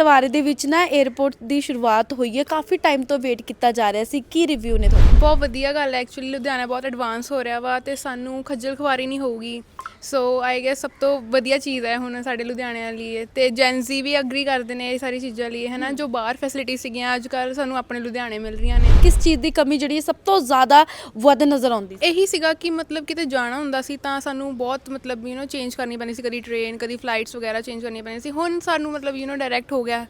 ਤਲਵਾਰੇ ਦੇ ਵਿੱਚ ਨਾ 에어ਪੋਰਟ ਦੀ ਸ਼ੁਰੂਆਤ ਹੋਈ ਹੈ। ਕਾਫੀ ਟਾਈਮ ਤੋਂ ਵੇਟ ਕੀਤਾ ਜਾ ਰਿਹਾ ਸੀ। ਕੀ ਰਿਵਿਊ ਨੇ ਤੁਹਾਡਾ? ਬਹੁਤ ਵਧੀਆ ਗੱਲ ਹੈ। ਐਕਚੁਅਲੀ ਲੁਧਿਆਣਾ ਬਹੁਤ ਐਡਵਾਂਸ ਹੋ ਰਿਹਾ ਵਾ ਤੇ ਸਾਨੂੰ ਖੱਜਲ ਖੁਆਰੀ ਨਹੀਂ ਹੋਊਗੀ। ਸੋ ਆਈ ਗੈਸ ਸਭ ਤੋਂ ਵਧੀਆ ਚੀਜ਼ ਹੈ ਹੁਣ ਸਾਡੇ ਲੁਧਿਆਣੇ ਲਈ ਤੇ ਜੈਨਜ਼ੀ ਵੀ ਐਗਰੀ ਕਰਦੇ ਨੇ ਇਹ ਸਾਰੀ ਚੀਜ਼ਾਂ ਲਈ ਹੈ ਨਾ? ਜੋ ਬਾਹਰ ਫੈਸਿਲਿਟੀ ਸੀਗੀਆਂ ਅੱਜ ਕੱਲ ਸਾਨੂੰ ਆਪਣੇ ਲੁਧਿਆਣੇ ਮਿਲ ਰਹੀਆਂ ਨੇ। ਕਿਸ ਚੀਜ਼ ਦੀ ਕਮੀ ਜਿਹੜੀ ਸਭ ਤੋਂ ਜ਼ਿਆਦਾ ਵੱਧ ਨਜ਼ਰ ਆਉਂਦੀ ਸੀ? ਇਹੀ ਸੀਗਾ ਕਿ ਮਤਲਬ ਕਿਤੇ ਜਾਣਾ ਹੁੰਦਾ ਸੀ ਤਾਂ ਸਾਨੂੰ ਬਹੁਤ ਮਤਲਬ ਯੂ نو ਚੇਂਜ ਕਰਨੀ ਪੈਣੀ ਸੀ। ਕਦੀ ਟ੍ਰੇਨ ਕਦੀ ਫਲਾਈਟਸ ਵਗੈਰਾ ਚੇਂਜ ਕਰਨੀ ਪੈਣੀ ਸੀ। ਹੁਣ ਸਾਨੂੰ ਮਤਲਬ ਯੂ نو ਡਾਇਰੈਕਟ ਹੋ ਗਿਆ।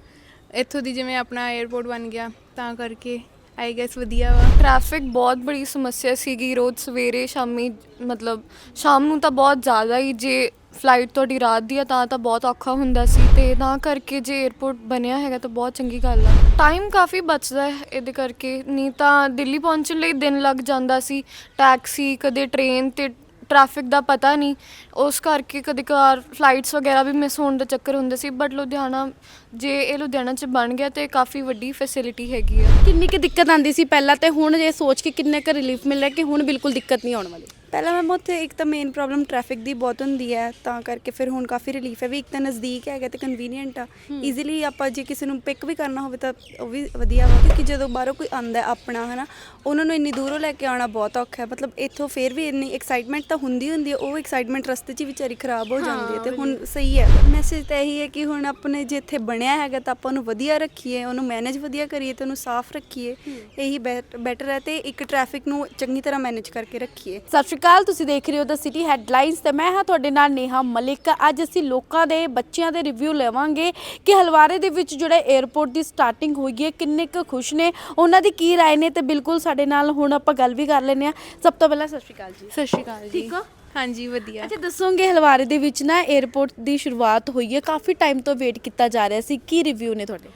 ਇੱਥੋਂ ਦੀ ਜਿਵੇਂ ਆਪਣਾ 에어ਪੋਰਟ ਬਣ ਗਿਆ, ਤਾਂ ਕਰਕੇ ਆਈ ਗੈਸ ਵਧੀਆ ਵਾ। ਟ੍ਰੈਫਿਕ ਬਹੁਤ ਬੜੀ ਸਮੱਸਿਆ ਸੀਗੀ ਰੋਜ਼ ਸਵੇਰੇ, ਸ਼ਾਮੀ, ਮਤਲਬ ਸ਼ਾਮ ਨੂੰ ਤਾਂ ਬਹੁਤ ਜ਼ਿਆਦਾ ਹੀ, ਜੇ ਫਲਾਈਟ ਤੁਹਾਡੀ ਰਾਤ ਦੀ ਆ, ਤਾਂ ਤਾਂ ਬਹੁਤ ਔਖਾ ਹੁੰਦਾ ਸੀ ਤੇ ਤਾਂ ਕਰਕੇ ਜੇ 에어ਪੋਰਟ ਬਣਿਆ ਹੈਗਾ ਤਾਂ ਬਹੁਤ ਚੰਗੀ ਗੱਲ ਆ। ਟਾਈਮ ਕਾਫੀ ਬਚਦਾ ਹੈ ਇਹਦੇ ਕਰਕੇ, ਨਹੀਂ ਤਾਂ ਦਿੱਲੀ ਪਹੁੰਚਣ ਲਈ ਦਿਨ ਲੱਗ ਜਾਂਦਾ ਸੀ ਟੈਕਸੀ ਕਦੇ ਟ੍ਰੇਨ ਤੇ ਟ੍ਰੈਫਿਕ ਦਾ ਪਤਾ ਨਹੀਂ। ਉਸ ਕਰਕੇ ਕਦੇ ਕਦਾਰ ਫਲਾਈਟਸ ਵਗੈਰਾ ਵੀ ਮਿਸ ਹੋਣ ਦਾ ਚੱਕਰ ਹੁੰਦਾ ਸੀ ਬਟ ਲੁਧਿਆਣਾ ਜੇ ਇਹ ਲੁਧਿਆਣਾ 'ਚ ਬਣ ਗਿਆ ਤੇ ਕਾਫੀ ਵੱਡੀ ਫੈਸਿਲਿਟੀ ਹੈਗੀ ਆ। ਕਿੰਨੀ ਕੁ ਦਿੱਕਤ ਆਉਂਦੀ ਸੀ ਪਹਿਲਾਂ ਤੇ ਹੁਣ ਇਹ ਸੋਚ ਕੇ ਕਿੰਨੇ ਕੁ ਰਿਲੀਫ ਮਿਲ ਰਿਹਾ ਕਿ ਹੁਣ ਬਿਲਕੁਲ ਦਿੱਕਤ ਨਹੀਂ ਆਉਣ ਵਾਲੀ? ਪਹਿਲਾਂ ਮੈਮ ਉੱਥੇ ਇੱਕ ਤਾਂ ਮੇਨ ਪ੍ਰੋਬਲਮ ਟ੍ਰੈਫਿਕ ਦੀ ਬਹੁਤ ਹੁੰਦੀ ਹੈ ਤਾਂ ਕਰਕੇ ਫਿਰ ਹੁਣ ਕਾਫੀ ਰਿਲੀਫ ਹੈ ਵੀ ਇੱਕ ਤਾਂ ਨਜ਼ਦੀਕ ਹੈਗਾ ਤੇ ਕਨਵੀਨੀਅੰਟ ਆ। ਈਜ਼ੀਲੀ ਆਪਾਂ ਜੇ ਕਿਸੇ ਨੂੰ ਪਿਕ ਵੀ ਕਰਨਾ ਹੋਵੇ ਤਾਂ ਉਹ ਵੀ ਵਧੀਆ ਵਾ ਕਿਉਂਕਿ ਜਦੋਂ ਬਾਹਰੋਂ ਕੋਈ ਆਂਦਾ ਆਪਣਾ ਹਨਾ ਉਹਨਾਂ ਨੂੰ ਇੰਨੀ ਦੂਰੋਂ ਲੈ ਕੇ ਆਉਣਾ ਬਹੁਤ ਔਖਾ ਹੈ। ਮਤਲਬ ਇੱਥੋਂ ਫਿਰ ਵੀ ਇੰਨੀ ਐਕਸਾਈਟਮੈਂਟ ਤਾਂ ਹੁੰਦੀ ਹੁੰਦੀ ਹੈ ਉਹ ਐਕਸਾਈਟਮੈਂਟ ਰਸਤੇ 'ਚ ਹੀ ਵਿਚਾਰੀ ਖਰਾਬ ਹੋ ਜਾਂਦੀ ਹੈ ਤੇ ਹੁਣ ਸਹੀ ਹੈ। ਮੈਸੇਜ ਤਾਂ ਇਹੀ ਹੈ ਕਿ ਹੁਣ ਆਪਣੇ ਜੇ ਇੱਥੇ ਬਣਿਆ ਹੈਗਾ ਤਾਂ ਆਪਾਂ ਉਹਨੂੰ ਵਧੀਆ ਰੱਖੀਏ ਉਹਨੂੰ ਮੈਨੇਜ ਵਧੀਆ ਕਰੀਏ ਤੇ ਉਹਨੂੰ ਸਾਫ਼ ਰੱਖੀਏ। ਇਹੀ ਬੈਟਰ ਹੈ ਤੇ ਇੱਕ ਟ੍ਰੈਫਿਕ ਨੂੰ ਚੰਗੀ ਤਰ੍ਹਾਂ ਮੈਨੇਜ ਕਰਕੇ ਰੱਖੀਏ। ਸਤਿ ਸ਼੍ਰੀ ਸਤਿਕਾਰ ਤੁਸੀਂ ਦੇਖ ਰਹੇ ਹੋ ਦਾ ਸਿਟੀ ਹੈਡਲਾਈਨਸ ਤੇ ਮੈਂ ਹਾਂ ਤੁਹਾਡੇ ਨਾਲ ਨੇਹਾ ਮਲਿਕ। ਅੱਜ ਅਸੀਂ ਲੋਕਾਂ ਦੇ ਬੱਚਿਆਂ ਦੇ ਰਿਵਿਊ ਲਵਾਂਗੇ ਕਿ ਹਲਵਾਰੇ ਦੇ ਵਿੱਚ ਜਿਹੜਾ 에어ਪੋਰਟ ਦੀ ਸਟਾਰਟਿੰਗ ਹੋਈ ਹੈ ਕਿੰਨੇ ਕੁ ਖੁਸ਼ ਨੇ? ਉਹਨਾਂ ਦੀ ਕੀ رائے ਨੇ? ਤੇ ਬਿਲਕੁਲ ਸਾਡੇ ਨਾਲ ਹੁਣ ਆਪਾਂ ਗੱਲ ਵੀ ਕਰ ਲੈਨੇ ਆ ਸਭ ਤੋਂ ਪਹਿਲਾਂ ਸਤਿ ਸ਼੍ਰੀ ਅਕਾਲ ਜੀ। ਸਤਿ ਸ਼੍ਰੀ ਅਕਾਲ ਜੀ। ਠੀਕ ਹੋ? ਹਾਂਜੀ ਵਧੀਆ। ਅੱਛਾ ਦੱਸੋਗੇ ਹਲਵਾਰੇ ਦੇ ਵਿੱਚ ਨਾ 에어ਪੋਰਟ ਦੀ ਸ਼ੁਰੂਆਤ ਹੋਈ ਹੈ। ਕਾਫੀ ਟਾਈਮ ਤੋਂ ਵੇਟ ਕੀਤਾ ਜਾ ਰਿਹਾ ਸੀ। ਕੀ ਰਿਵਿਊ ਨੇ ਤੁਹਾਡੇ?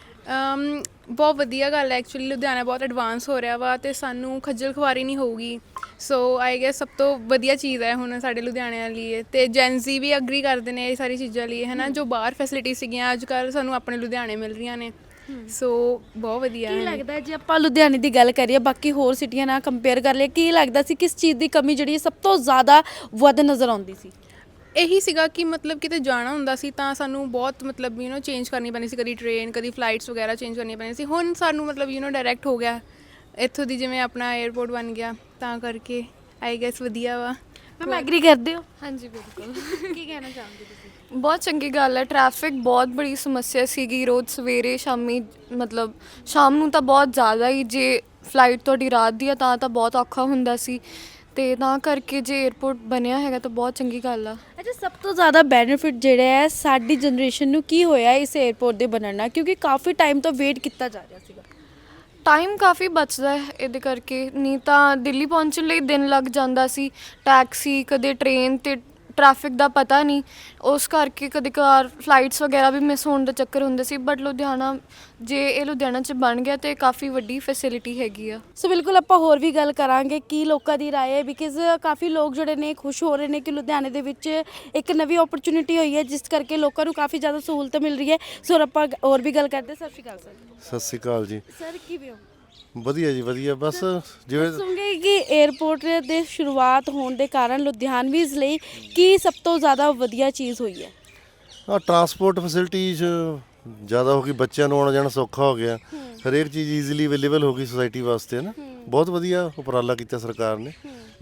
ਬਹੁਤ ਵਧੀਆ ਗੱਲ ਹੈ ਐਕਚੁਅਲੀ ਲੁਧਿਆਣਾ ਬਹੁਤ ਐਡਵਾਂਸ ਹੋ ਰਿਹਾ ਵਾ ਤੇ ਸਾਨੂੰ ਖੱਜਲ ਖੁਆਰੀ ਨਹੀਂ ਹੋਊਗੀ। ਸੋ ਆਈ ਗੈਸ ਸਭ ਤੋਂ ਵਧੀਆ ਚੀਜ਼ ਹੈ ਹੁਣ ਸਾਡੇ ਲੁਧਿਆਣੇ ਲਈ ਤੇ ਜੈਨਜ਼ੀ ਵੀ ਅਗਰੀ ਕਰਦੇ ਨੇ ਇਹ ਸਾਰੀ ਚੀਜ਼ਾਂ ਲਈ ਹੈ ਨਾ ਜੋ ਬਾਹਰ ਫੈਸਿਲਿਟੀ ਸੀਗੀਆਂ ਅੱਜ ਕੱਲ ਸਾਨੂੰ ਆਪਣੇ ਲੁਧਿਆਣੇ ਮਿਲ ਰਹੀਆਂ ਨੇ। ਸੋ ਬਹੁਤ ਵਧੀਆ ਕੀ ਲੱਗਦਾ ਜੇ ਆਪਾਂ ਲੁਧਿਆਣੇ ਦੀ ਗੱਲ ਕਰੀਏ ਬਾਕੀ ਹੋਰ ਸਿਟੀਆਂ ਨਾਲ ਕੰਪੇਅਰ ਕਰ ਲਈਏ ਕੀ ਲੱਗਦਾ ਸੀ ਕਿਸ ਚੀਜ਼ ਦੀ ਕਮੀ ਜਿਹੜੀ ਸਭ ਤੋਂ ਜ਼ਿਆਦਾ ਵੱਧ ਨਜ਼ਰ ਆਉਂਦੀ ਸੀ? ਇਹੀ ਸੀਗਾ ਕਿ ਮਤਲਬ ਕਿਤੇ ਜਾਣਾ ਹੁੰਦਾ ਸੀ ਤਾਂ ਸਾਨੂੰ ਬਹੁਤ ਮਤਲਬ ਯੂ نو ਚੇਂਜ ਕਰਨੀ ਪੈਣੀ ਸੀ ਕਦੀ ਟ੍ਰੇਨ ਕਦੀ ਫਲਾਈਟਸ ਵਗੈਰਾ ਚੇਂਜ ਕਰਨੀ ਪੈਣੀ ਸੀ। ਹੁਣ ਸਾਨੂੰ ਮਤਲਬ ਯੂ نو ਡਾਇਰੈਕਟ ਹੋ ਗਿਆ। ਇੱਥੋਂ ਦੀ ਜਿਵੇਂ ਆਪਣਾ 에어ਪੋਰਟ ਬਣ ਗਿਆ ਤਾਂ ਕਰਕੇ ਆਈ ਗੈਸ ਵਧੀਆ ਵਾ। ਮੈਂ ਐਗਰੀ ਕਰਦੇ ਹੋ? ਹਾਂਜੀ ਬਿਲਕੁਲ। ਕੀ ਕਹਿਣਾ ਚਾਹੁੰਦੇ ਤੁਸੀਂ? ਬਹੁਤ ਚੰਗੀ ਗੱਲ ਹੈ। ਟ੍ਰੈਫਿਕ ਬਹੁਤ ਬੜੀ ਸਮੱਸਿਆ ਸੀਗੀ ਰੋਜ਼ ਸਵੇਰੇ ਸ਼ਾਮੀ ਮਤਲਬ ਸ਼ਾਮ ਨੂੰ ਤਾਂ ਬਹੁਤ ਜ਼ਿਆਦਾ ਹੀ। ਜੇ ਫਲਾਈਟ ਤੁਹਾਡੀ ਰਾਤ ਦੀ ਆ ਤਾਂ ਤਾਂ ਬਹੁਤ ਔਖਾ ਹੁੰਦਾ ਸੀ। ਤੇ ਤਾਂ ਕਰਕੇ ਜੇ 에어ਪੋਰਟ ਬਣਿਆ ਹੈਗਾ ਤਾਂ ਬਹੁਤ ਚੰਗੀ ਗੱਲ ਆ। ਅੱਛਾ, ਸਭ ਤੋਂ ਜ਼ਿਆਦਾ ਬੈਨੀਫਿਟ ਜਿਹੜਾ ਹੈ ਸਾਡੀ ਜਨਰੇਸ਼ਨ ਨੂੰ ਕੀ ਹੋਇਆ ਇਸ 에어ਪੋਰਟ ਦੇ ਬਣਨ ਨਾਲ? ਕਿਉਂਕਿ ਕਾਫੀ ਟਾਈਮ ਤੋਂ ਵੇਟ ਕੀਤਾ ਜਾ ਰਿਹਾ ਸੀਗਾ। ਟਾਈਮ ਕਾਫੀ ਬਚਦਾ ਹੈ ਇਹਦੇ ਕਰਕੇ। ਨਹੀਂ ਤਾਂ ਦਿੱਲੀ ਪਹੁੰਚਣ ਲਈ ਦਿਨ ਲੱਗ ਜਾਂਦਾ ਸੀ। ਟੈਕਸੀ ਕਦੇ ਟ੍ਰੇਨ ਤੇ ਟ੍ਰੈਫਿਕ ਦਾ ਪਤਾ ਨਹੀਂ। ਉਸ ਕਰਕੇ ਕਦੇ ਕਾਰ ਫਲਾਈਟਸ ਵਗੈਰਾ ਵੀ ਮਿਸ ਹੋਣ ਦਾ ਚੱਕਰ ਹੁੰਦੇ ਸੀ ਬਟ ਲੁਧਿਆਣਾ ਜੇ ਇਹ ਲੁਧਿਆਣਾ 'ਚ ਬਣ ਗਿਆ ਤੇ ਕਾਫੀ ਵੱਡੀ ਫੈਸਿਲਿਟੀ ਹੈਗੀ ਆ। ਸੋ ਬਿਲਕੁਲ ਆਪਾਂ ਹੋਰ ਵੀ ਗੱਲ ਕਰਾਂਗੇ ਕੀ ਲੋਕਾਂ ਦੀ رائے ਹੈ ਬਿਕਾਜ਼ ਕਾਫੀ ਲੋਕ ਜਿਹੜੇ ਨੇ ਖੁਸ਼ ਹੋ ਰਹੇ ਨੇ ਕਿ ਲੁਧਿਆਣੇ ਦੇ ਵਿੱਚ ਇੱਕ ਨਵੀਂ ਓਪਰਚੁਨਿਟੀ ਹੋਈ ਹੈ ਜਿਸ ਕਰਕੇ ਲੋਕਾਂ ਨੂੰ ਕਾਫੀ ਜ਼ਿਆਦਾ ਸਹੂਲਤ ਮਿਲ ਰਹੀ ਹੈ। ਸੋ ਆਪਾਂ ਹੋਰ ਵੀ ਗੱਲ ਕਰਦੇ ਸਤਿ ਸ਼੍ਰੀ ਅਕਾਲ ਸਰ। ਸਤਿ ਸ਼੍ਰੀ ਅਕਾਲ ਜੀ। ਸਰ ਕਿਵੇਂ ਹੋ? ਵਧੀਆ ਜੀ ਵਧੀਆ। ਬਸ ਜਿਵੇਂ ਦੱਸੋਗੇ ਕਿ 에어ਪੋਰਟ ਦੇ ਸ਼ੁਰੂਆਤ ਹੋਣ ਦੇ ਕਾਰਨ ਲੁਧਿਆਣਵੀਜ਼ ਲਈ ਕੀ ਸਭ ਤੋਂ ਜ਼ਿਆਦਾ ਵਧੀਆ ਚੀਜ਼ ਹੋਈ ਹੈ? ਆ ਟਰਾਂਸਪੋਰਟ ਫੈਸਿਲਿਟੀਜ਼ ਜ਼ਿਆਦਾ ਹੋ ਗਈ ਬੱਚਿਆਂ ਨੂੰ ਆਉਣਾ ਜਾਣਾ ਸੌਖਾ ਹੋ ਗਿਆ। ਹਰੇਕ ਚੀਜ਼ ਈਜ਼ੀਲੀ ਅਵੇਲੇਬਲ ਹੋ ਗਈ ਸੋਸਾਇਟੀ ਵਾਸਤੇ ਨਾ ਬਹੁਤ ਵਧੀਆ ਉਪਰਾਲਾ ਕੀਤਾ ਸਰਕਾਰ ਨੇ।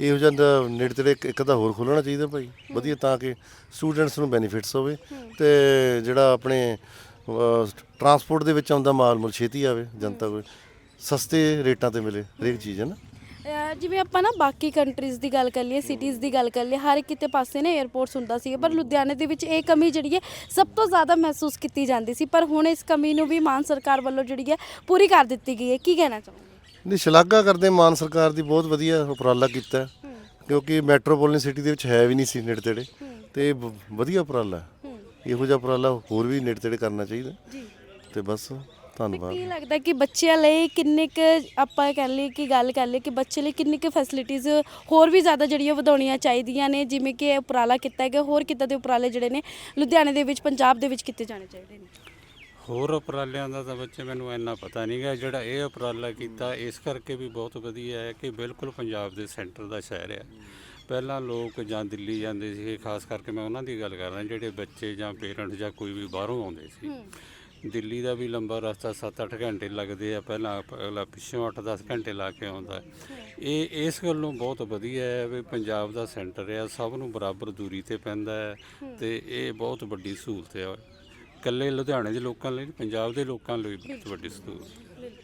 ਇਹੋ ਜਿਹਾ ਦਾ ਨੇੜੇ ਤੇੜੇ ਇੱਕ- ਤਾਂ ਹੋਰ ਖੋਲ੍ਹਣਾ ਚਾਹੀਦਾ ਭਾਈ। ਵਧੀਆ ਤਾਂ ਕਿ ਸਟੂਡੈਂਟਸ ਨੂੰ ਬੈਨੀਫਿਟਸ ਹੋਵੇ ਤੇ ਜਿਹੜਾ ਆਪਣੇ ਟਰਾਂਸਪੋਰਟ ਦੇ ਵਿੱਚ ਆਉਂਦਾ ਮਾਲ ਮੁਲ ਛੇਤੀ ਆਵੇ ਜਨਤਾ ਕੋਲ। ਸਸਤੇ ਰੇਟਾਂ ਤੇ ਮਿਲੇ ਹਰੇਕ ਚੀਜ਼ ਹੈ ਨਾ? ਅਹ ਜਿਵੇਂ ਆਪਾਂ ਨਾ ਬਾਕੀ ਕੰਟਰੀਜ਼ ਦੀ ਗੱਲ ਕਰ ਲਈਏ ਸਿਟੀਜ਼ ਦੀ ਗੱਲ ਕਰ ਲਈਏ ਹਰ ਕਿਤੇ ਪਾਸੇ ਨੇ 에어ਪੋਰਟਸ ਹੁੰਦਾ ਸੀ ਪਰ ਲੁਧਿਆਣੇ ਦੇ ਵਿੱਚ ਇਹ ਕਮੀ ਜਿਹੜੀ ਹੈ ਸਭ ਤੋਂ ਜ਼ਿਆਦਾ ਮਹਿਸੂਸ ਕੀਤੀ ਜਾਂਦੀ ਸੀ ਪਰ ਹੁਣ ਇਸ ਕਮੀ ਨੂੰ ਵੀ ਮਾਨ ਸਰਕਾਰ ਵੱਲੋਂ ਜਿਹੜੀ ਹੈ ਪੂਰੀ ਕਰ ਦਿੱਤੀ ਗਈ ਹੈ। ਕੀ ਕਹਿਣਾ ਚਾਹੋਗੇ? ਨਹੀਂ ਸ਼ਲਾਘਾ ਕਰਦੇ ਮਾਨ ਸਰਕਾਰ ਦੀ ਬਹੁਤ ਵਧੀਆ ਉਪਰਾਲਾ ਕੀਤਾ ਹੈ। ਕਿਉਂਕਿ ਮੈਟਰੋਪੋਲੀਟਨ ਸਿਟੀ ਦੇ ਵਿੱਚ ਹੈ ਵੀ ਨਹੀਂ ਸੀ ਨੇੜੇ ਤੇੜੇ ਤੇ ਇਹ ਵਧੀਆ ਉਪਰਾਲਾ ਹੈ। ਇਹੋ ਜਿਹਾ ਉਪਰਾਲਾ ਹੋਰ ਵੀ ਨੇੜੇ ਤੇੜੇ ਕਰਨਾ ਚਾਹੀਦਾ ਜੀ। ਤੇ ਬਸ ਧੰਨਵਾਦ। ਕੀ ਲੱਗਦਾ ਕਿ ਬੱਚਿਆਂ ਲਈ ਕਿੰਨੇ ਕੁ ਆਪਾਂ ਕਹਿ ਲਈਏ ਕਿ ਗੱਲ ਕਰ ਲਈਏ ਕਿ ਬੱਚੇ ਲਈ ਕਿੰਨੀ ਕੁ ਫੈਸਿਲਿਟੀਆਂ ਹੋਰ ਵੀ ਜ਼ਿਆਦਾ ਜਿਹੜੀਆਂ ਵਧਾਉਣੀਆਂ ਚਾਹੀਦੀਆਂ ਨੇ ਜਿਵੇਂ ਕਿ ਇਹ ਉਪਰਾਲਾ ਕੀਤਾ ਗਿਆ ਹੋਰ ਕਿੱਦਾਂ ਦੇ ਉਪਰਾਲੇ ਜਿਹੜੇ ਨੇ ਲੁਧਿਆਣੇ ਦੇ ਵਿੱਚ ਪੰਜਾਬ ਦੇ ਵਿੱਚ ਕੀਤੇ ਜਾਣੇ ਚਾਹੀਦੇ ਨੇ? ਹੋਰ ਉਪਰਾਲਿਆਂ ਦਾ ਤਾਂ ਬੱਚੇ ਮੈਨੂੰ ਇੰਨਾ ਪਤਾ ਨਹੀਂ ਗਾ ਜਿਹੜਾ ਇਹ ਉਪਰਾਲਾ ਕੀਤਾ ਇਸ ਕਰਕੇ ਵੀ ਬਹੁਤ ਵਧੀਆ ਹੈ ਕਿ ਬਿਲਕੁਲ ਪੰਜਾਬ ਦੇ ਸੈਂਟਰ ਦਾ ਸ਼ਹਿਰ ਹੈ ਪਹਿਲਾਂ ਲੋਕ ਜਾਂ ਦਿੱਲੀ ਜਾਂਦੇ ਸੀ ਖਾਸ ਕਰਕੇ ਮੈਂ ਉਹਨਾਂ ਦੀ ਗੱਲ ਕਰ ਰਿਹਾ ਜਿਹੜੇ ਬੱਚੇ ਜਾਂ ਪੇਰੈਂਟ ਜਾਂ ਕੋਈ ਵੀ ਬਾਹਰੋਂ ਆਉਂਦੇ ਸੀ। ਦਿੱਲੀ ਦਾ ਵੀ ਲੰਬਾ ਰਸਤਾ 7-8 ਘੰਟੇ ਲੱਗਦੇ ਆ, ਪਹਿਲਾਂ ਅਗਲਾ ਪਿੱਛੋਂ 8-10 ਘੰਟੇ ਲਾ ਕੇ ਆਉਂਦਾ। ਇਹ, ਇਸ ਗੱਲੋਂ ਬਹੁਤ ਵਧੀਆ ਹੈ ਵੀ ਪੰਜਾਬ ਦਾ ਸੈਂਟਰ ਆ, ਸਭ ਨੂੰ ਬਰਾਬਰ ਦੂਰੀ ਤੇ ਪੈਂਦਾ ਹੈ ਤੇ ਇਹ ਬਹੁਤ ਵੱਡੀ ਸਹੂਲਤ ਹੈ ਇਕੱਲੇ ਲੁਧਿਆਣੇ ਦੇ ਲੋਕਾਂ ਲਈ ਪੰਜਾਬ ਦੇ ਲੋਕਾਂ ਲਈ ਬਹੁਤ ਵੱਡੀ ਸਹੂਲਤ।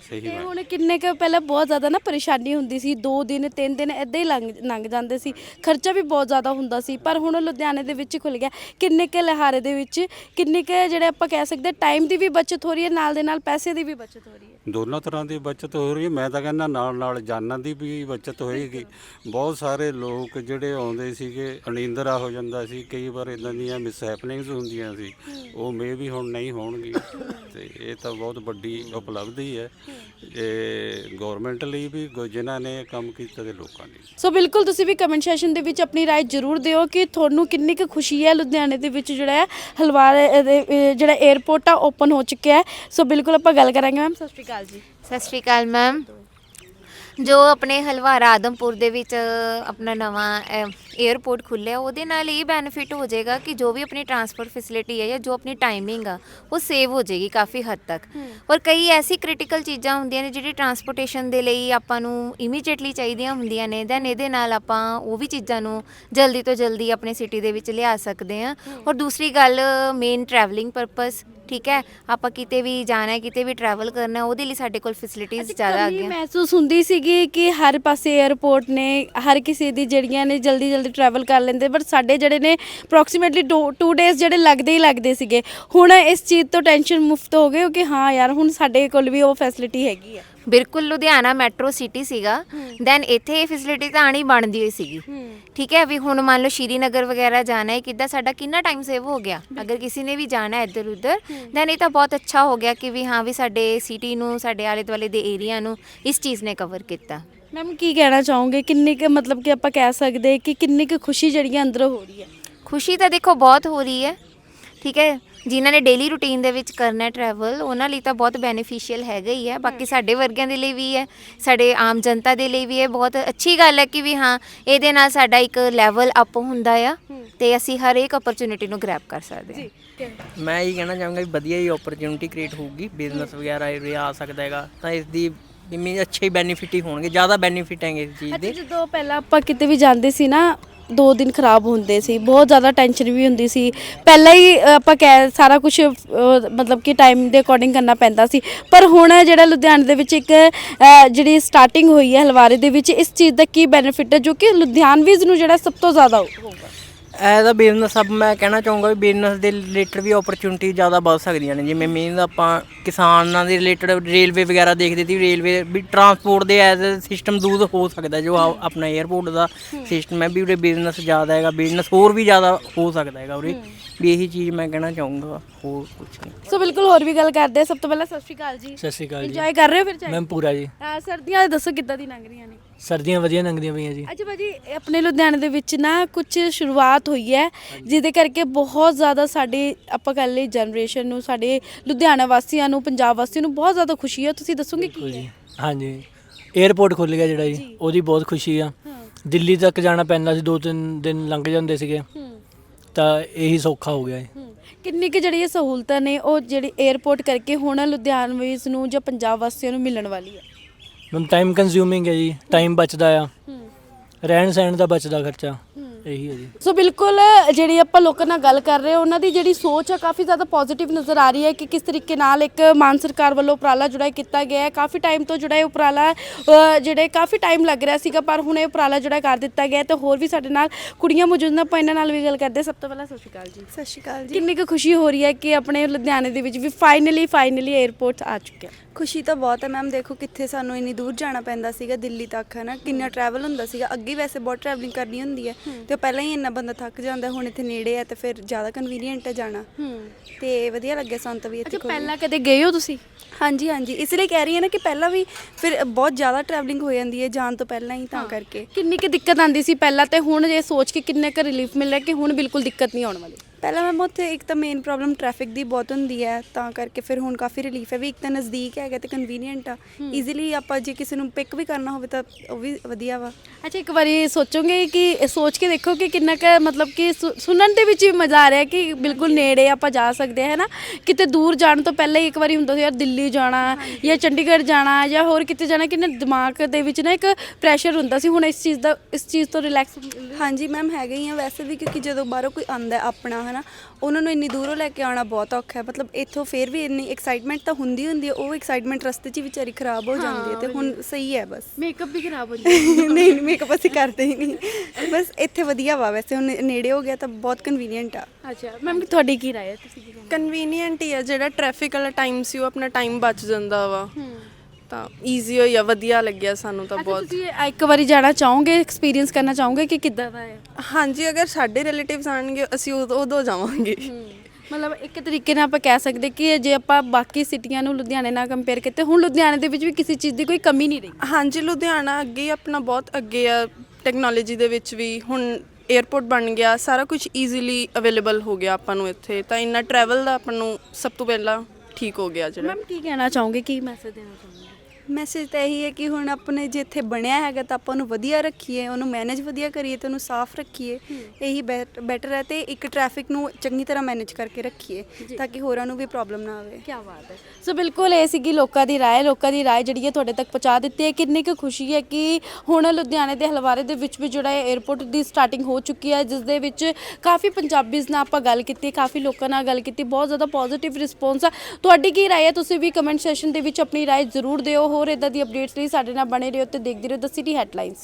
ਬਸ ਇਹੀ ਤੇ ਹੁਣ ਕਿੰਨੇ ਕੁ ਪਹਿਲਾਂ ਬਹੁਤ ਜ਼ਿਆਦਾ ਨਾ ਪਰੇਸ਼ਾਨੀ ਹੁੰਦੀ ਸੀ 2 ਦਿਨ 3 ਦਿਨ ਇਦਾਂ ਹੀ ਲੰਘ ਲੰਘ ਜਾਂਦੇ ਸੀ। ਖਰਚਾ ਵੀ ਬਹੁਤ ਜ਼ਿਆਦਾ ਹੁੰਦਾ ਸੀ ਪਰ ਹੁਣ ਲੁਧਿਆਣੇ ਦੇ ਵਿੱਚ ਖੁੱਲ ਗਿਆ। ਕਿੰਨੇ ਕੁ ਲਹਾਰੇ ਦੇ ਵਿੱਚ ਕਿੰਨੇ ਕੁ ਜਿਹੜੇ ਆਪਾਂ ਕਹਿ ਸਕਦੇ ਟਾਈਮ ਦੀ ਵੀ ਬਚਤ ਹੋ ਰਹੀ ਹੈ ਨਾਲ ਦੇ ਨਾਲ ਪੈਸੇ ਦੀ ਵੀ ਬਚਤ ਹੋ ਰਹੀ ਹੈ। ਦੋਨਾਂ ਤਰ੍ਹਾਂ ਦੀ ਬਚਤ ਹੋ ਰਹੀ ਹੈ। ਮੈਂ ਤਾਂ ਕਹਿੰਦਾ ਨਾਲ ਨਾਲ ਜਾਨਾਂ ਦੀ ਵੀ ਬਚਤ ਹੋਏਗੀ। ਬਹੁਤ ਸਾਰੇ ਲੋਕ ਜਿਹੜੇ ਆਉਂਦੇ ਸੀਗੇ ਅਣਿੰਦਰਾ ਹੋ ਜਾਂਦਾ ਸੀ। ਕਈ ਵਾਰ ਇਦਾਂ ਦੀਆਂ ਮਿਸਹੈਪਨਿੰਗਸ ਹੁੰਦੀਆਂ ਸੀ। ਉਹ ਮੇ ਵੀ ਹੁਣ ਨਹੀਂ ਹੋਣਗੀ ਤੇ ਇਹ ਤਾਂ ਬਹੁਤ ਵੱਡੀ ਉਪਲਬਧੀ ਹੈ। ਇਹ ਗਵਰਨਮੈਂਟ ਲਈ ਵੀ ਜਿਨ੍ਹਾਂ ਨੇ ਕੰਮ ਕੀਤਾ ਤੇ ਲੋਕਾਂ ਲਈ। ਸੋ ਬਿਲਕੁਲ ਤੁਸੀਂ ਵੀ ਕਮੈਂਟ ਸੈਸ਼ਨ ਦੇ ਵਿੱਚ ਆਪਣੀ رائے ਜ਼ਰੂਰ ਦਿਓ ਕਿ ਤੁਹਾਨੂੰ ਕਿੰਨੀ ਕੁ ਖੁਸ਼ੀ ਹੈ। ਲੁਧਿਆਣੇ ਦੇ ਵਿੱਚ ਜਿਹੜਾ ਹੈ ਹਲਵਾਰ ਜਿਹੜਾ 에어ਪੋਰਟ ਆ ਓਪਨ ਹੋ ਚੁੱਕਿਆ ਹੈ। ਸੋ ਬਿਲਕੁਲ ਆਪਾਂ ਗੱਲ ਕਰਾਂਗੇ ਮੈਮ ਸਤਿ ਸ਼੍ਰੀ ਅਕਾਲ। ਜੀ। ਸਤਿ ਸ਼੍ਰੀ ਅਕਾਲ ਮੈਮ। ਜੋ ਆਪਣੇ ਹਲਵਾਰਾ ਆਦਮਪੁਰ ਦੇ ਵਿੱਚ ਆਪਣਾ ਨਵਾਂ 에ਅਰਪੋਰਟ ਖੁੱਲਿਆ ਉਹਦੇ ਨਾਲ ਇਹ ਬੈਨੀਫਿਟ ਹੋ ਜਾਏਗਾ ਕਿ ਜੋ ਵੀ ਆਪਣੀ ਟਰਾਂਸਪੋਰਟ ਫੈਸਿਲਿਟੀ ਹੈ ਜਾਂ ਜੋ ਆਪਣੀ ਟਾਈਮਿੰਗ ਆ ਉਹ ਸੇਵ ਹੋ ਜਾਏਗੀ ਕਾਫੀ ਹੱਦ ਤੱਕ। ਔਰ ਕਈ ਐਸੀ ਕ੍ਰਿਟੀਕਲ ਚੀਜ਼ਾਂ ਹੁੰਦੀਆਂ ਨੇ ਜਿਹੜੀ ਟਰਾਂਸਪੋਰਟੇਸ਼ਨ ਦੇ ਲਈ ਆਪਾਂ ਨੂੰ ਇਮੀਡੀਏਟਲੀ ਚਾਹੀਦੀਆਂ ਹੁੰਦੀਆਂ ਨੇ ਦੈਨ ਇਹਦੇ ਨਾਲ ਆਪਾਂ ਉਹ ਵੀ ਚੀਜ਼ਾਂ ਨੂੰ ਜਲਦੀ ਤੋਂ ਜਲਦੀ ਆਪਣੇ ਸਿਟੀ ਦੇ ਵਿੱਚ ਲਿਆ ਸਕਦੇ ਹਾਂ। ਔਰ ਦੂਸਰੀ ਗੱਲ ਮੇਨ ਟਰੈਵਲਿੰਗ ਪਰਪਸ ਠੀਕ ਹੈ? ਆਪਾਂ ਕਿਤੇ ਵੀ ਜਾਣਾ ਹੈ ਕਿਤੇ ਵੀ ਟਰੈਵਲ ਕਰਨਾ ਉਹਦੇ ਲਈ ਸਾਡੇ ਕੋਲ ਫੈਸਿਲਿਟੀਆਂ ਜ਼ਿਆਦਾ ਆ ਗਈਆਂ ਮਹਿਸੂਸ ਹੁੰਦੀ ਸੀਗੀ ਕਿ ਹਰ ਪਾਸੇ 에ਅਰਪੋਰਟ ਨੇ ਹਰ ਕਿਸੇ ਦੀ ਜਿਹੜੀਆਂ ਨੇ ਜਲਦੀ ਜਲਦੀ ਟਰੈਵਲ ਕਰ ਲੈਂਦੇ ਬਟ ਸਾਡੇ ਜਿਹੜੇ ਨੇ ਅਪਰੋਕਸੀਮੇਟਲੀ 2 ਡੇਜ਼ ਜਿਹੜੇ ਲੱਗਦੇ ਹੀ ਲੱਗਦੇ ਸੀਗੇ। ਹੁਣ ਇਸ ਚੀਜ਼ ਤੋਂ ਟੈਨਸ਼ਨ ਮੁਕਤ ਹੋ ਗਏ ਹੋ ਕਿ ਹਾਂ ਯਾਰ ਹੁਣ ਸਾਡੇ ਕੋਲ ਵੀ ਉਹ ਫੈਸਿਲਿਟੀ ਹੈਗੀ ਹੈ ਬਿਲਕੁਲ ਲੁਧਿਆਣਾ ਮੈਟਰੋ ਸਿਟੀ ਸੀਗਾ। ਦੈਨ ਇੱਥੇ ਇਹ ਫੈਸਿਲਿਟੀ ਤਾਂ ਆਣੀ ਬਣਦੀ ਹੋਈ ਸੀਗੀ। ਠੀਕ ਹੈ ਵੀ ਹੁਣ ਮੰਨ ਲਓ ਸ਼੍ਰੀਨਗਰ ਵਗੈਰਾ ਜਾਣਾ ਹੈ ਕਿੱਦਾਂ ਸਾਡਾ ਕਿੰਨਾ ਟਾਈਮ ਸੇਵ ਹੋ ਗਿਆ? ਅਗਰ ਕਿਸੇ ਨੇ ਵੀ ਜਾਣਾ ਇੱਧਰ ਉੱਧਰ ਦੈਨ ਇਹ ਤਾਂ ਬਹੁਤ ਅੱਛਾ ਹੋ ਗਿਆ ਕਿ ਵੀ ਹਾਂ ਵੀ ਸਾਡੇ ਸਿਟੀ ਨੂੰ ਸਾਡੇ ਆਲੇ ਦੁਆਲੇ ਦੇ ਏਰੀਆ ਨੂੰ ਇਸ ਚੀਜ਼ ਨੇ ਕਵਰ ਕੀਤਾ। ਮੈਮ ਕੀ ਕਹਿਣਾ ਚਾਹੋਗੇ? ਕਿੰਨੇ ਕੁ ਮਤਲਬ ਕਿ ਆਪਾਂ ਕਹਿ ਸਕਦੇ ਕਿ ਕਿੰਨੀ ਕੁ ਖੁਸ਼ੀ ਜਿਹੜੀ ਹੈ ਹੋ ਰਹੀ ਹੈ? ਖੁਸ਼ੀ ਤਾਂ ਦੇਖੋ ਬਹੁਤ ਹੋ ਰਹੀ ਹੈ। ਠੀਕ ਹੈ? ਜਿਨ੍ਹਾਂ ਨੇ ਡੇਲੀ ਰੂਟੀਨ ਦੇ ਵਿੱਚ ਕਰਨਾ ਹੈ ਟਰੈਵਲ ਉਹਨਾਂ ਲਈ ਤਾਂ ਬਹੁਤ ਬੈਨੀਫੀਸ਼ੀਅਲ ਹੈਗਾ ਹੀ ਹੈ। ਬਾਕੀ ਸਾਡੇ ਵਰਗਿਆਂ ਦੇ ਲਈ ਵੀ ਹੈ ਸਾਡੇ ਆਮ ਜਨਤਾ ਦੇ ਲਈ ਵੀ ਹੈ। ਬਹੁਤ ਅੱਛੀ ਗੱਲ ਹੈ ਕਿ ਵੀ ਹਾਂ ਇਹਦੇ ਨਾਲ ਸਾਡਾ ਇੱਕ ਲੈਵਲ ਅਪ ਹੁੰਦਾ ਆ ਤੇ ਅਸੀਂ ਹਰ ਇੱਕ ਓਪਰਚ्युनिटी ਨੂੰ ਗ੍ਰੈਬ ਕਰ ਸਕਦੇ ਹਾਂ। ਮੈਂ ਇਹ ਕਹਿਣਾ ਚਾਹਾਂਗਾ ਵੀ ਵਧੀਆ ਹੀ ਓਪਰਚੁਨਿਟੀ ਕ੍ਰੀਏਟ ਹੋਊਗੀ। ਬਿਜ਼ਨਸ ਵਗੈਰਾ ਇਹ ਆ ਸਕਦਾ ਹੈਗਾ। ਤਾਂ ਇਸ ਦੀ ਇਮੀ ਅੱਛੇ ਬੈਨੀਫਿਟ ਹੀ ਹੋਣਗੇ ਜ਼ਿਆਦਾ ਬੈਨੀਫਿਟ ਹੈਗੇ ਇਸ ਚੀਜ਼ ਦੇ। ਜਦੋਂ ਪਹਿਲਾਂ ਆਪਾਂ ਕਿਤੇ ਵੀ ਜਾਂਦੇ ਸੀ ਨਾ ਦੋ ਦਿਨ ਖਰਾਬ ਹੁੰਦੇ ਸੀ ਬਹੁਤ ਜ਼ਿਆਦਾ ਟੈਨਸ਼ਨ ਵੀ ਹੁੰਦੀ ਸੀ। ਪਹਿਲਾਂ ਹੀ ਅ, ਆਪਾਂ ਕਹਿ ਸਾਰਾ ਕੁਝ ਮਤਲਬ ਕਿ ਟਾਈਮ ਦੇ ਅਕੋਰਡਿੰਗ ਕਰਨਾ ਪੈਂਦਾ ਸੀ। ਪਰ ਹੁਣ ਜਿਹੜਾ ਲੁਧਿਆਣੇ ਦੇ ਵਿੱਚ ਇੱਕ ਅ, ਜਿਹੜੀ ਸਟਾਰਟਿੰਗ ਹੋਈ ਹੈ ਹਲਵਾਰੇ ਦੇ ਵਿੱਚ ਇਸ ਚੀਜ਼ ਦਾ ਕੀ ਬੈਨੀਫਿਟ ਹੈ ਜੋ ਕਿ ਲੁਧਿਆਣਵੀਜ਼ ਨੂੰ ਜਿਹੜਾ ਸਭ ਤੋਂ ਜ਼ਿਆਦਾ ਹੋਊਗਾ? ਐਜ਼ ਅ ਬਿਜ਼ਨਸ ਸਭ ਮੈਂ ਕਹਿਣਾ ਚਾਹੂੰਗਾ ਵੀ ਬਿਜ਼ਨਸ ਦੇ ਰਿਲੇਟਡ ਵੀ ਓਪਰਚੁਨਿਟੀ ਜ਼ਿਆਦਾ ਵੱਧ ਸਕਦੀਆਂ ਨੇ। ਜਿਵੇਂ ਮੇਨ ਆਪਾਂ ਕਿਸਾਨਾਂ ਦੇ ਰਿਲੇਟਡ ਰੇਲਵੇ ਵਗੈਰਾ ਦੇਖਦੇ ਸੀ ਰੇਲਵੇ ਵੀ ਟਰਾਂਸਪੋਰਟ ਦੇ ਐਜ਼ ਅ ਸਿਸਟਮ ਦੂਦ ਹੋ ਸਕਦਾ ਜੋ ਆਪਣਾ 에ਅਰਪੋਰਟ ਦਾ ਸਿਸਟਮ ਹੈ ਵੀ ਉਹਦੇ ਬਿਜ਼ਨਸ ਜ਼ਿਆਦਾ ਹੈਗਾ ਬਿਜ਼ਨਸ ਹੋਰ ਵੀ ਜ਼ਿਆਦਾ ਹੋ ਸਕਦਾ ਹੈਗਾ ਉਰੇ। ਵੀ ਇਹੀ ਚੀਜ਼ ਮੈਂ ਕਹਿਣਾ ਚਾਹੂੰਗਾ ਹੋਰ ਕੁਝ ਨਹੀਂ। ਸੋ ਬਿਲਕੁਲ ਹੋਰ ਵੀ ਗੱਲ ਕਰਦੇ ਸਭ ਤੋਂ ਪਹਿਲਾਂ ਸਤਿ ਸ਼੍ਰੀ ਅਕਾਲ ਜੀ। ਸਤਿ ਸ਼੍ਰੀ ਅਕਾਲ ਜੀ। ਇੰਜੋਏ ਕਰ ਰਹੇ ਹੋ ਫਿਰ ਚਾਹੇ? ਮੈਮ ਪੂਰਾ ਜੀ। ਅਹ ਸਰਦੀਆਂ ਦੱਸੋ ਕਿੱਦਾਂ ਦੀ ਲੰਘ ਰਹੀਆਂ ਨੇ? ਸਰਦੀਆਂ ਵਧੀਆ ਲੰਘਦੀਆਂ ਪਈਆਂ ਜੀ। ਅੱਛਾ ਭਾਜੀ ਆਪਣੇ ਲੁਧਿਆਣੇ ਦੇ ਵਿੱਚ ਨਾ ਕੁਝ ਸ਼ੁਰੂਆਤ ਹੋਈ ਹੈ ਜਿਹਦੇ ਕਰਕੇ ਬਹੁਤ ਜ਼ਿਆਦਾ ਸਾਡੇ ਆਪਾਂ ਕਹਿ ਲਈ ਜਨਰੇਸ਼ਨ ਨੂੰ ਸਾਡੇ ਲੁਧਿਆਣਾ ਵਾਸੀਆਂ ਨੂੰ ਪੰਜਾਬ ਵਾਸੀਆਂ ਨੂੰ ਬਹੁਤ ਜ਼ਿਆਦਾ ਖੁਸ਼ੀ ਹੈ। ਤੁਸੀਂ ਦੱਸੋਗੇ ਕੀ ਹੈ? ਹਾਂਜੀ। 에ਅਰਪੋਰਟ ਖੁੱਲ ਗਿਆ ਜਿਹੜਾ ਜੀ ਉਹਦੀ ਬਹੁਤ ਖੁਸ਼ੀ ਆ। ਦਿੱਲੀ ਤੱਕ ਜਾਣਾ ਪੈਂਦਾ ਸੀ ਦੋ ਤਿੰਨ ਦਿਨ ਲੰਘ ਜਾਂਦੇ ਸੀਗੇ। ਹੂੰ। ਤਾਂ ਇਹੀ ਸੌਖਾ ਹੋ ਗਿਆ ਹੈ। ਕਿੰਨੀ ਕੁ ਜਿਹੜੀਆਂ ਸਹੂਲਤਾਂ ਨੇ ਉਹ ਜਿਹੜੀ 에ਅਰਪੋਰਟ ਕਰਕੇ ਹੁਣ ਲੁਧਿਆਣਵੀਜ਼ ਨੂੰ ਜਾਂ ਪੰਜਾਬ ਵਾਸੀਆਂ ਨੂੰ ਮਿਲਣ ਵਾਲੀ ਹੈ? ਮੈਮ ਟਾਈਮ ਕੰਜ਼ਿਊਮਿੰਗ ਹੈ ਜੀ ਟਾਈਮ ਬਚਦਾ ਆ। ਹੂੰ। ਰਹਿਣ ਸਹਿਣ ਦਾ ਬਚਦਾ ਖਰਚਾ। ਇਹੀ ਹੈ ਜੀ। ਸੋ ਬਿਲਕੁਲ ਜਿਹੜੀ ਆਪਾਂ ਲੋਕਾਂ ਨਾਲ ਗੱਲ ਕਰ ਰਹੇ ਹਾਂ ਉਹਨਾਂ ਦੀ ਜਿਹੜੀ ਸੋਚ ਹੈ ਕਾਫੀ ਜ਼ਿਆਦਾ ਪੋਜ਼ਿਟਿਵ ਨਜ਼ਰ ਆ ਰਹੀ ਹੈ ਕਿ ਕਿਸ ਤਰੀਕੇ ਨਾਲ ਇੱਕ ਮਾਨ ਸਰਕਾਰ ਵੱਲੋਂ ਉਪਰਾਲਾ ਜਿਹੜਾ ਇਹ ਕੀਤਾ ਗਿਆ ਹੈ। ਕਾਫੀ ਟਾਈਮ ਤੋਂ ਜਿਹੜਾ ਇਹ ਉਪਰਾਲਾ ਅ, ਜਿਹੜੇ ਕਾਫੀ ਟਾਈਮ ਲੱਗ ਰਿਹਾ ਸੀਗਾ ਪਰ ਹੁਣ ਇਹ ਉਪਰਾਲਾ ਜਿਹੜਾ ਕਰ ਦਿੱਤਾ ਗਿਆ ਹੈ ਤੇ ਹੋਰ ਵੀ ਸਾਡੇ ਨਾਲ ਕੁੜੀਆਂ ਮੌਜੂਦ ਨੇ। ਆਪਾਂ ਇਹਨਾਂ ਨਾਲ ਵੀ ਗੱਲ ਕਰਦੇ ਹਾਂ। ਸਭ ਤੋਂ ਪਹਿਲਾਂ ਸਤਿ ਸ਼੍ਰੀ ਅਕਾਲ ਜੀ। ਸਤਿ ਸ਼੍ਰੀ ਅਕਾਲ ਜੀ। ਕਿੰਨੀ ਕੁ ਖੁਸ਼ੀ ਹੋ ਰਹੀ ਹੈ ਕਿ ਆਪਣੇ ਲੁਧਿਆਣੇ ਦੇ ਵਿੱਚ ਵੀ ਫਾਈਨਲੀ ਫਾਈਨਲੀ 에ਅਰਪੋਰਟ ਆ ਚੁੱਕਿਆ। ਖੁਸ਼ੀ ਤਾਂ ਬਹੁਤ ਹੈ ਮੈਮ ਦੇਖੋ ਕਿੱਥੇ ਸਾਨੂੰ ਇੰਨੀ ਦੂਰ ਜਾਣਾ ਪੈਂਦਾ ਸੀਗਾ ਦਿੱਲੀ ਤੱਕ ਹੈ ਨਾ ਕਿੰਨਾ ਟਰੈਵਲ ਹੁੰਦਾ ਸੀਗਾ। ਅੱਗੇ ਵੈਸੇ ਬਹੁਤ ਟਰੈਵਲਿੰਗ ਕਰਨੀ ਹੁੰਦੀ ਹੈ ਤੇ ਪਹਿਲਾਂ ਹੀ ਇੰਨਾ ਬੰਦਾ ਥੱਕ ਜਾਂਦਾ ਹੁਣ ਇੱਥੇ ਨੇੜੇ ਹੈ ਤੇ ਫਿਰ ਜ਼ਿਆਦਾ ਕਨਵੀਨੀਅੰਟ ਹੈ ਜਾਣਾ। ਤੇ ਵਧੀਆ ਲੱਗਿਆ ਸਾਨੂੰ ਤਾਂ ਵੀ ਇੱਥੇ ਅੱਛਾ ਪਹਿਲਾਂ ਕਦੇ ਗਏ ਹੋ ਤੁਸੀਂ? ਹਾਂਜੀ ਹਾਂਜੀ। ਇਸ ਲਈ ਕਹਿ ਰਹੀ ਹਾਂ ਨਾ ਕਿ ਪਹਿਲਾਂ ਵੀ ਫਿਰ ਬਹੁਤ ਜ਼ਿਆਦਾ ਟਰੈਵਲਿੰਗ ਹੋ ਜਾਂਦੀ ਹੈ ਜਾਣ ਤੋਂ ਪਹਿਲਾਂ ਹੀ ਤਾਂ ਕਰਕੇ। ਕਿੰਨੀ ਕੁ ਦਿੱਕਤ ਆਂਦੀ ਸੀ ਪਹਿਲਾਂ ਤੇ ਹੁਣ ਇਹ ਸੋਚ ਕੇ ਕਿੰਨੇ ਕੁ ਰਿਲੀਫ ਮਿਲ ਰਿਹਾ ਕਿ ਹੁਣ ਬਿਲਕੁਲ ਦਿੱਕਤ ਨਹੀਂ ਆਉਣ ਵਾਲੀ? ਪਹਿਲਾਂ ਮੈਮ ਉੱਥੇ ਇੱਕ ਤਾਂ ਮੇਨ ਪ੍ਰੋਬਲਮ ਟ੍ਰੈਫਿਕ ਦੀ ਬਹੁਤ ਹੁੰਦੀ ਹੈ ਤਾਂ ਕਰਕੇ ਫਿਰ ਹੁਣ ਕਾਫੀ ਰਿਲੀਫ ਹੈ ਵੀ ਇੱਕ ਤਾਂ ਨਜ਼ਦੀਕ ਹੈਗਾ ਤੇ ਕਨਵੀਨੀਅੰਟ ਆ। ਈਜ਼ੀਲੀ ਆਪਾਂ ਜੇ ਕਿਸੇ ਨੂੰ ਪਿਕ ਵੀ ਕਰਨਾ ਹੋਵੇ ਤਾਂ ਉਹ ਵੀ ਵਧੀਆ ਵਾ। ਅੱਛਾ ਇੱਕ ਵਾਰੀ ਸੋਚੋਗੇ ਕਿ ਇਹ ਸੋਚ ਕੇ ਦੇਖੋ ਕਿ ਕਿੰਨਾ ਕੁ ਮਤਲਬ ਕਿ ਸੁ- ਸੁਣਨ ਦੇ ਵਿੱਚ ਵੀ ਮਜ਼ਾ ਆ ਰਿਹਾ ਕਿ ਬਿਲਕੁਲ ਨੇੜੇ ਆਪਾਂ ਜਾ ਸਕਦੇ ਹਾਂ ਹੈ ਨਾ? ਕਿਤੇ ਦੂਰ ਜਾਣ ਤੋਂ ਪਹਿਲਾਂ ਹੀ ਇੱਕ ਵਾਰੀ ਹੁੰਦਾ ਸੀ ਯਾਰ ਦਿੱਲੀ ਜਾਣਾ ਜਾਂ ਚੰਡੀਗੜ੍ਹ ਜਾਣਾ ਜਾਂ ਹੋਰ ਕਿਤੇ ਜਾਣਾ ਕਿੰਨਾ ਦਿਮਾਗ ਦੇ ਵਿੱਚ ਨਾ ਇੱਕ ਪ੍ਰੈਸ਼ਰ ਹੁੰਦਾ ਸੀ ਹੁਣ ਇਸ ਚੀਜ਼ ਦਾ ਇਸ ਚੀਜ਼ ਤੋਂ ਰਿਲੈਕਸ ਹਾਂਜੀ ਮੈਮ ਹੈਗੇ ਹੀ ਆ ਵੈਸੇ ਵੀ ਕਿਉਂਕਿ ਜਦੋਂ ਬਾਹਰੋਂ ਕੋਈ ਆਂਦਾ ਆਪਣਾ ਹਨਾ ਉਹਨਾਂ ਨੂੰ ਇੰਨੀ ਦੂਰੋਂ ਲੈ ਕੇ ਆਉਣਾ ਬਹੁਤ ਔਖਾ ਹੈ। ਮਤਲਬ ਇੱਥੋਂ ਫੇਰ ਵੀ ਇੰਨੀ ਐਕਸਾਈਟਮੈਂਟ ਤਾਂ ਹੁੰਦੀ ਹੁੰਦੀ ਹੈ ਉਹ ਐਕਸਾਈਟਮੈਂਟ ਰਸਤੇ 'ਚ ਹੀ ਵਿਚਾਰੀ ਖਰਾਬ ਹੋ ਜਾਂਦੀ ਹੈ ਤੇ ਹੁਣ ਸਹੀ ਹੈ ਬਸ। ਮੇਕਅਪ ਵੀ ਖਰਾਬ ਹੋ ਜਾਂਦਾ ਨਹੀਂ ਮੇਕਅਪ ਅਸੀਂ ਕਰਦੇ ਹੀ ਨਹੀਂ। ਬਸ ਇੱਥੇ ਵਧੀਆ ਵਾ ਵੈਸੇ ਹੁਣ ਨੇੜੇ ਹੋ ਗਿਆ ਤਾਂ ਬਹੁਤ ਕਨਵੀਨੀਅੰਟ ਆ। ਅੱਛਾ ਮੈਮ ਤੁਹਾਡੀ ਕੀ ਰਾਏ ਹੈ? ਤੁਸੀਂ ਕੀ ਕਹਿੰਦੇ ਕਨਵੀਨੀਅੰਟ ਹੀ ਆ ਜਿਹੜਾ ਟ੍ਰੈਫਿਕ ਵਾਲਾ ਟਾਈਮ ਸੀ ਉਹ ਆਪਣਾ ਟਾਈਮ ਬਚ ਜਾਂਦਾ ਵਾ। ਤਾਂ ਈਜ਼ੀ ਹੋਈ ਆ ਵਧੀਆ ਲੱਗਿਆ ਸਾਨੂੰ ਤਾਂ ਬਹੁਤ। ਤੁਸੀਂ ਇੱਕ ਵਾਰੀ ਜਾਣਾ ਚਾਹੋਗੇ ਐਕਸਪੀਰੀਅੰਸ ਕਰਨਾ ਚਾਹੋਗੇ ਕਿ ਕਿੱਦਾਂ ਦਾ ਹੈ? ਹਾਂਜੀ ਅਗਰ ਸਾਡੇ ਰਿਲੇਟਿਵਸ ਆਣਗੇ ਅਸੀਂ ਉਦੋਂ ਉਦੋਂ ਜਾਵਾਂਗੇ। ਮਤਲਬ ਇੱਕ ਤਰੀਕੇ ਨਾਲ ਆਪਾਂ ਕਹਿ ਸਕਦੇ ਕਿ ਜੇ ਆਪਾਂ ਬਾਕੀ ਸਿਟੀਆਂ ਨੂੰ ਲੁਧਿਆਣੇ ਨਾਲ ਕੰਪੇਅਰ ਕੀਤੇ ਹੁਣ ਲੁਧਿਆਣੇ ਦੇ ਵਿੱਚ ਵੀ ਕਿਸੇ ਚੀਜ਼ ਦੀ ਕੋਈ ਕਮੀ ਨਹੀਂ ਰਹੀ। ਹਾਂਜੀ ਲੁਧਿਆਣਾ ਅੱਗੇ ਹੀ ਆਪਣਾ ਬਹੁਤ ਅੱਗੇ ਆ ਟੈਕਨੋਲੋਜੀ ਦੇ ਵਿੱਚ ਵੀ। ਹੁਣ 에ਅਰਪੋਰਟ ਬਣ ਗਿਆ ਸਾਰਾ ਕੁਝ ਈਜ਼ੀਲੀ ਅਵੇਲੇਬਲ ਹੋ ਗਿਆ ਆਪਾਂ ਨੂੰ ਇੱਥੇ। ਤਾਂ ਇੰਨਾ ਟਰੈਵਲ ਦਾ ਆਪਾਂ ਨੂੰ ਸਭ ਤੋਂ ਪਹਿਲਾਂ ਠੀਕ ਹੋ ਗਿਆ ਜਿਹੜਾ। ਮੈਮ ਕੀ ਕਹਿਣਾ ਚਾਹੋਗੇ ਕੀ ਮੈਸੇਜ ਦੇਣਾ ਚਾਹੋਗੇ? ਮੈਸੇਜ ਤਾਂ ਇਹੀ ਹੈ ਕਿ ਹੁਣ ਆਪਣੇ ਜੇ ਇੱਥੇ ਬਣਿਆ ਹੈਗਾ ਤਾਂ ਆਪਾਂ ਉਹਨੂੰ ਵਧੀਆ ਰੱਖੀਏ ਉਹਨੂੰ ਮੈਨੇਜ ਵਧੀਆ ਕਰੀਏ ਤੇ ਉਹਨੂੰ ਸਾਫ਼ ਰੱਖੀਏ। ਇਹੀ ਬੈਟਰ ਹੈ ਤੇ ਇੱਕ ਟ੍ਰੈਫਿਕ ਨੂੰ ਚੰਗੀ ਤਰ੍ਹਾਂ ਮੈਨੇਜ ਕਰਕੇ ਰੱਖੀਏ ਤਾਂ ਕਿ ਹੋਰਾਂ ਨੂੰ ਵੀ ਪ੍ਰੋਬਲਮ ਨਾ ਆਵੇ। ਕੀ ਬਾਤ ਹੈ। ਸੋ ਬਿਲਕੁਲ ਇਹ ਸੀਗੀ ਲੋਕਾਂ ਦੀ ਰਾਏ ਲੋਕਾਂ ਦੀ ਰਾਏ ਜਿਹੜੀ ਹੈ ਤੁਹਾਡੇ ਤੱਕ ਪਹੁੰਚਾ ਦਿੱਤੀ ਹੈ। ਕਿੰਨੀ ਕੁ ਖੁਸ਼ੀ ਹੈ ਕਿ ਹੁਣ ਲੁਧਿਆਣੇ ਦੇ ਹਲਵਾਰੇ ਦੇ ਵਿੱਚ ਵੀ ਜਿਹੜਾ ਹੈ 에어ਪੋਰਟ ਦੀ ਸਟਾਰਟਿੰਗ ਹੋ ਚੁੱਕੀ ਹੈ ਜਿਸ ਦੇ ਵਿੱਚ ਕਾਫੀ ਪੰਜਾਬੀਜ਼ ਨਾਲ ਆਪਾਂ ਗੱਲ ਕੀਤੀ ਕਾਫੀ ਲੋਕਾਂ ਨਾਲ ਗੱਲ ਕੀਤੀ ਬਹੁਤ ਜ਼ਿਆਦਾ ਪੋਜ਼ਿਟਿਵ ਰਿਸਪੌਂਸ ਆ। ਤੁਹਾਡੀ ਕੀ ਰਾਏ ਹੈ? ਤੁਸੀਂ ਵੀ ਕਮੈਂਟ ਸੈਸ਼ਨ ਦੇ ਵਿੱਚ ਆਪਣੀ ਰਾਏ ਜ਼ਰੂਰ ਦਿਓ। ਹੋਰ ਇਦਾਂ ਦੀ ਅਪਡੇਟਸ ਲਈ ਸਾਡੇ ਨਾਲ ਬਣੇ ਰਹੋ ਤੇ ਦੇਖਦੇ ਰਹੋ ਦ ਸਿਟੀ ਹੈਡਲਾਈਨਸ